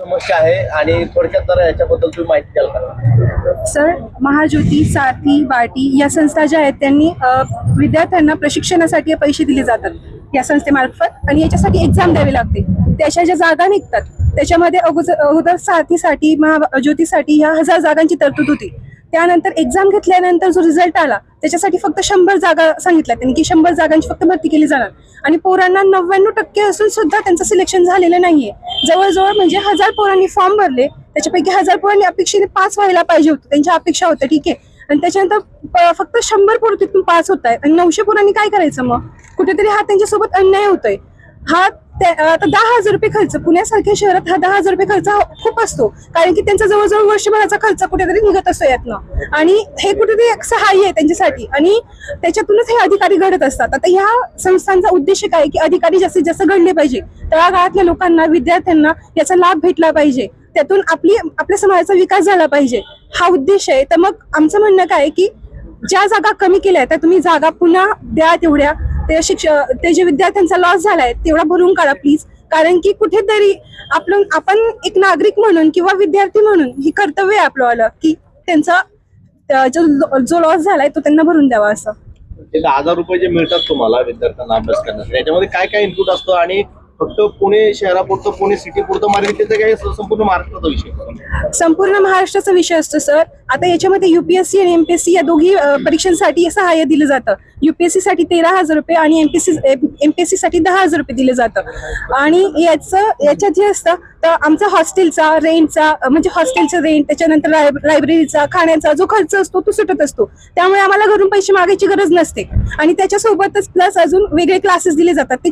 समस्या आहे आणि थोडक्यात जरा याच्याबद्दल तुम्ही माहिती द्याल का? सर महाज्योती साथी वाटी या संस्था ज्या आहेत त्यांनी विद्यार्थ्यांना प्रशिक्षणासाठी पैसे दिले जातात या संस्थेमार्फत आणि याच्यासाठी एक्झाम द्यावी लागते. त्याच्या ज्या जागा निघतात त्याच्यामध्ये अगोदर अगोदर महाज्योतीसाठी ह्या हजार जागांची तरतूद होती. त्यानंतर एक्झाम घेतल्यानंतर जो रिझल्ट आला त्याच्यासाठी फक्त शंभर जागा सांगितल्या त्यांनी की शंभर जागांची फक्त भरती केली जाणार. आणि पोरांना नव्याण्णव टक्के असून सुद्धा त्यांचं सिलेक्शन झालेलं नाहीये. जवळजवळ म्हणजे हजार पोरांनी फॉर्म भरले. त्याच्यापैकी हजार पोरांनी अपेक्षेने पास व्हायला पाहिजे होतं. त्यांच्या अपेक्षा होत्या ठीक आहे. आणि त्याच्यानंतर फक्त शंभर पोरं तिथून पास होत आहेत. आणि नऊशे पोरांनी काय करायचं मग? कुठेतरी हा त्यांच्यासोबत अन्याय होतोय. हा आता दहा हजार रुपये खर्च पुण्यासारख्या शहरात हा दहा हजार रुपये खर्च खूप असतो. कारण की त्यांचा जवळजवळ वर्षभराचा खर्च कुठेतरी निघत असतो यातनं. आणि हे कुठेतरी सहाय्य आहे त्यांच्यासाठी. आणि त्याच्यातूनच हे अधिकारी घडत असतात. आता ह्या संस्थांचा उद्देश काय की अधिकारी जास्तीत जास्त घडले पाहिजे. तळागाळातल्या लोकांना विद्यार्थ्यांना याचा लाभ भेटला पाहिजे. त्यातून आपली आपल्या समाजाचा विकास झाला पाहिजे. हा उद्देश आहे. तर मग आमचं म्हणणं काय आहे की ज्या जागा कमी केल्या त्या तुम्ही जागा पुन्हा द्या तेवढ्या. ते शिक्षक ते जे विद्यार्थ्यांचा लॉस झालाय तेवढा भरून काढा प्लीज कारण की कुठेतरी आपण आपण एक नागरिक म्हणून किंवा विद्यार्थी म्हणून ही कर्तव्य आहे आपलं की त्यांचा जो जो लॉस झालाय तो त्यांना भरून द्यावा असं. ते दहा हजार रुपये जे मिळतात तुम्हाला विद्यार्थ्यांना अभ्यास करण्यासाठी त्याच्यामध्ये काय काय इनपुट असतो आणि फक्त पुणे शहरापुरतं पुणे सिटी पुरतं मार्केट काय संपूर्ण महाराष्ट्राचा विषय संपूर्ण महाराष्ट्राचा विषय असतो सर. आता याच्यामध्ये युपीएससी आणि एमपीएससी या दोघी परीक्षांसाठी सहाय्य दिलं जातं. युपीएससी साठी तेरा हजार रुपये आणि एमपीएससी एमपीएससी साठी दहा हजार रुपये दिले जातं. आणि याचं याच्यात जे असतं तर आमचा हॉस्टेलचा रेंटचा म्हणजे हॉस्टेलचा रेंट त्याच्यानंतर लायब्ररीचा खाण्याचा जो खर्च असतो तो सुटत असतो. त्यामुळे आम्हाला घरून पैसे मागायची गरज नसते. आणि त्याच्यासोबतच प्लस अजून वेगळे क्लासेस दिले जातात. ते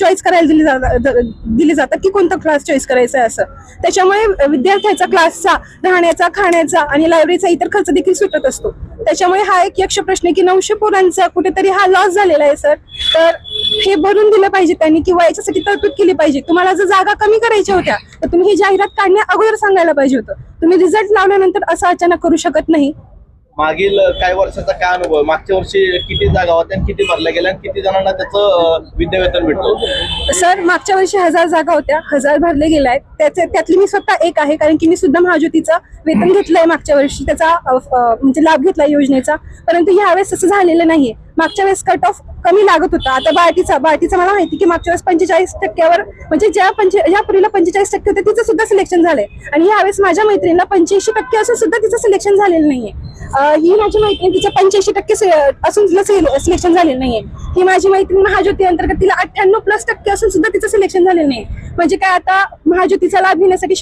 चॉईस करायला दिले जातात. दिले जातात की कोणता क्लास चॉईस करायचा आहे असं. त्याच्यामुळे विद्यार्थ्याचा क्लासचा राहण्याचा खाण्याचा आणि लायब्ररीचा इतर खर्च देखील सुटत असतो. त्याच्यामुळे हा एक यक्ष प्रश्न की नऊशे पोरांचा कुठेतरी हा लॉस झालेला आहे सर तर हे भरून दिलं पाहिजे त्यांनी किंवा याच्यासाठी तरतूद केली पाहिजे. तुम्हाला जर जागा कमी करायच्या होत्या तर तुम्ही ही जाहिरात काढण्या अगोदर सांगायला पाहिजे होतं. तुम्ही रिझल्ट लावल्यानंतर असं अचानक करू शकत नाही. मागील काही वर्षाचा काय अनुभव? मागच्या वर्षी किती जागा होत्या आणि किती भरल्या गेल्या आणि किती जणांना त्याचं विद्यावेतन भेटलं? सर मागच्या वर्षी हजार जागा होत्या हजार भरले गेल्या आहेत. त्याचे त्यातली मी स्वतः एक आहे कारण की मी सुद्धा महाज्योतीचं वेतन घेतलंय मागच्या वर्षी. त्याचा म्हणजे लाभ घेतलाय योजनेचा. परंतु यावेळेस तसं झालेलं नाहीये. मागच्या वेळेस कट ऑफ कमी लागत होता. आता बार्टीचा बार्टीचा मला माहिती की मागच्या वेळेस पंचेचाळीस टक्क्यावर म्हणजे ज्या पंचे ज्या पुरीला पंचेचाळीस टक्के होते तिचं सुद्धा सिलेक्शन झालंय. आणि यावेळेस माझ्या मैत्रिणीला पंच्याऐंशी टक्के असून सुद्धा तिचं सिलेक्शन झालेलं नाहीये. ही माझी मैत्रीण तिचं पंच्याऐंशी टक्के असून तिला सिलेक्शन झालेलं नाहीये. ही माझी मैत्रीण महाज्योती अंतर्गत तिला अठ्ठ्याण्णव प्लस टक्के असून सुद्धा तिचं सिलेक्शन झालेलं नाही म्हणजे काय आता महाज्योतीचा लाभ घेण्यासाठी